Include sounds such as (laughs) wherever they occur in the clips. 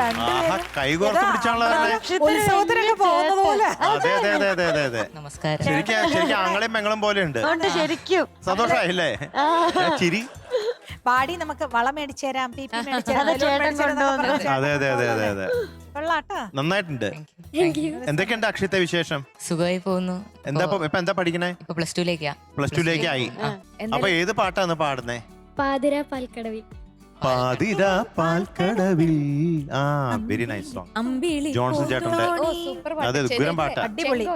ആഹാ കൈകോർത്ത് പിടിച്ചാണല്ലോ തന്നെ ഉത്സവത്തിനൊക്കെ പോകുന്നത് പോലെ. അതെ അതെ അതെ അതെ അതെ അതെ. നമസ്കാരം. ശരിക്കും ശരിക്കും ആങ്ങളെയും പെങ്ങളും പോലെ ഉണ്ട് ശരിക്കും. സന്തോഷായില്ലേ ചിരി. പാടി നമുക്ക് വളം മേടിച്ചു തരാം പി പി മേടിച്ചു അത്. അതെ അതെ അതെ അതെ അതെ. കൊള്ളാട്ടാ. നന്നായിട്ടുണ്ട്. എന്തൊക്കെയുണ്ട് അക്ഷയത്തെ വിശേഷം? സുഖമായി പോകുന്നു. എന്താ ഇപ്പൊ ഇപ്പൊ എന്താ പഠിക്കണേ? ഇപ്പൊ പ്ലസ് ടുവിലേക്കാ. പ്ലസ് ടുലേക്ക് ആയി അപ്പൊ ഏത് പാട്ടാണ് പാടുന്നേ? പാതിര പാൽക്കടവിൽ പാതിര പാൽക്കടവിൽ. ആ വെരി നൈസ് സോങ് അമ്പിളി ജോൺസൺ ചേട്ടന്റെ അതെ ഉഗ്രം പാട്ടാ. അടിപൊളി.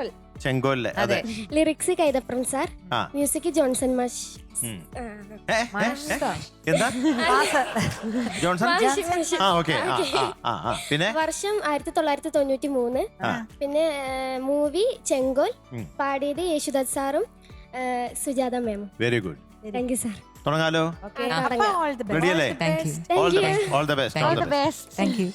ചെങ്കോലിലെ അതെ. Lyrics Kaithapram sir. ആ. മ്യൂസിക് ജോൺസൺ മാഷ്. ഉം. ആ. ഏ, ഏ, ഏ, എന്താ? ജോൺസൺ. ആ ഓക്കെ. ആ ആ ആ ആ. പിന്നെ? വർഷം ആയിരത്തി തൊള്ളായിരത്തി തൊണ്ണൂറ്റി മൂന്ന് ആ. പിന്നെ മൂവി ചെങ്കോൽ. ഉം. പാടിയത് യേശുദാസ് സാറും Sujatha മാമും. Very good thank you sir തുടങ്ങാലോ? റെഡിയല്ലേ all the best all the best all. The best thank you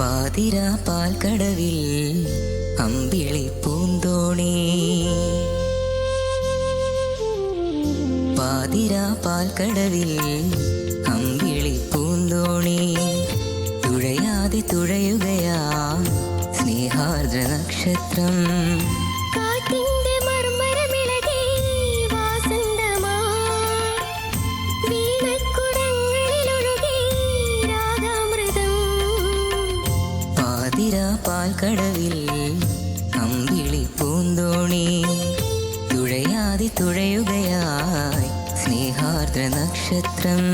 പാതിര പാൽക്കടവിൽ അമ്പിളി പൂന്തോണി. പാതിരാ പാൽക്കടവിൽ പൂന്തോണി തുഴയാതെ തുഴയുകയാ സ്നേഹാർദ്ര നക്ഷത്രം. പാൽക്കടവിൽ അമ്പിളി പൂന്തോണി. തുഴയാതെ തുഴയുകയായി സ്നേഹാർദ്ര നക്ഷത്രം.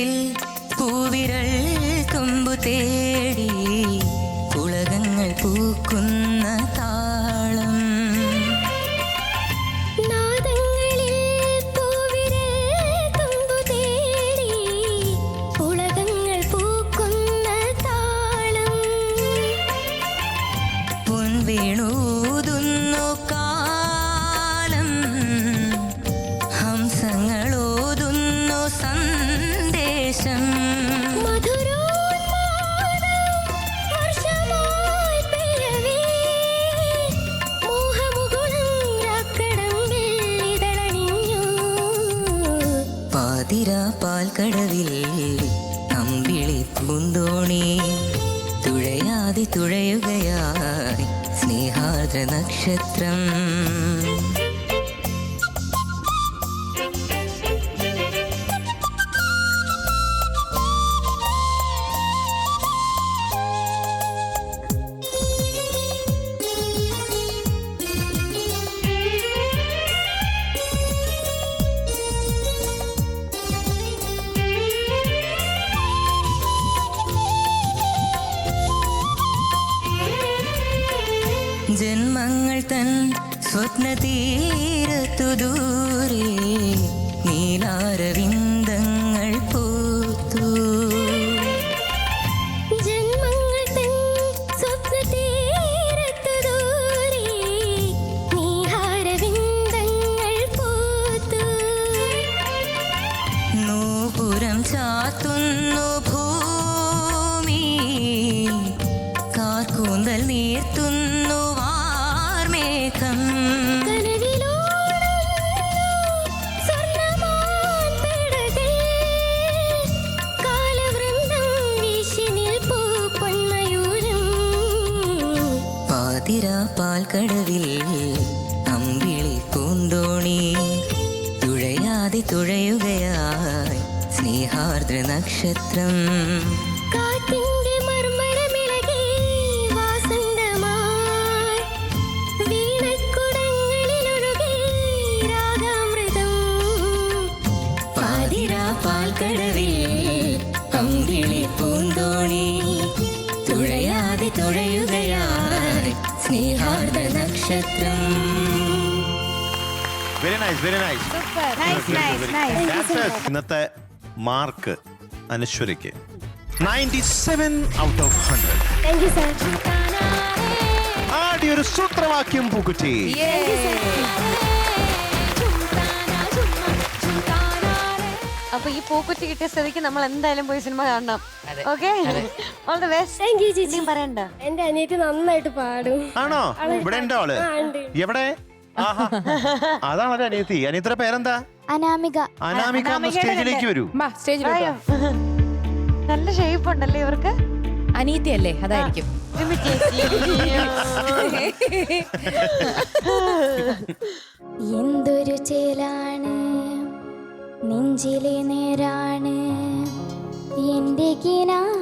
നാദങ്ങളിൽ പൂവിരൽ കൊമ്പു തേടി കുളകങ്ങൾ പൂക്കുന്ന. പാതിര പാൽക്കടവിൽ അമ്പിളി പൂന്തോണി. തുഴയാതെ തുഴയുകയായി സ്നേഹാർദ്ര നക്ഷത്രം. ജന്മങ്ങൾ തൻ സ്വപ്ന തീരത്തു ദൂരെ നീലാരവിന്ദങ്ങൾ പാൽക്കടവിൽ അമ്പിളി പൂന്തോണി. തുഴയാതെ തുഴയുകയായി സ്നേഹാർദ്ര നക്ഷത്രം. നക്ഷത്രം. Very nice very nice nice nice nice ഇന്നത്തെ mark അനശ്വരയ്ക്ക്. Ninety seven out of hundred thank you sir ആദ്യ ഒരു സൂത്രവാക്യം പൂക്കുറ്റി അപ്പൊ ഈ പൂക്കുറ്റി കിട്ടിയ സ്ഥിതിക്ക് നമ്മൾ എന്തായാലും പോയി സിനിമ കാണണം. Okay all the best thank you ചേച്ചി. പറയണ്ട. എന്റെ അനിയത്തി നന്നായിട്ട് പാടും. ആണോ? ഇവിടെ ഉണ്ടോ ആൾ എവിടെ? ആഹാ. അതാണ് അനിയത്തി. അനിയത്തിയുടെ പേരെന്താ? അനാമിക. അനാമിക സ്റ്റേജിലേക്ക് വരൂ. നല്ല ഷേപ്പ് ഉണ്ടല്ലേ ഇവർക്ക്? അനീതി അല്ലേ അതായിരിക്കും. (laughs) (laughs) എന്തൊരു ചേലാണ്. നെഞ്ചിലെ നേരാണ്. എന്റെ കിനാവാണ്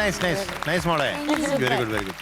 നൈസ് നൈസ് നൈസ് മോളെ. Very good very good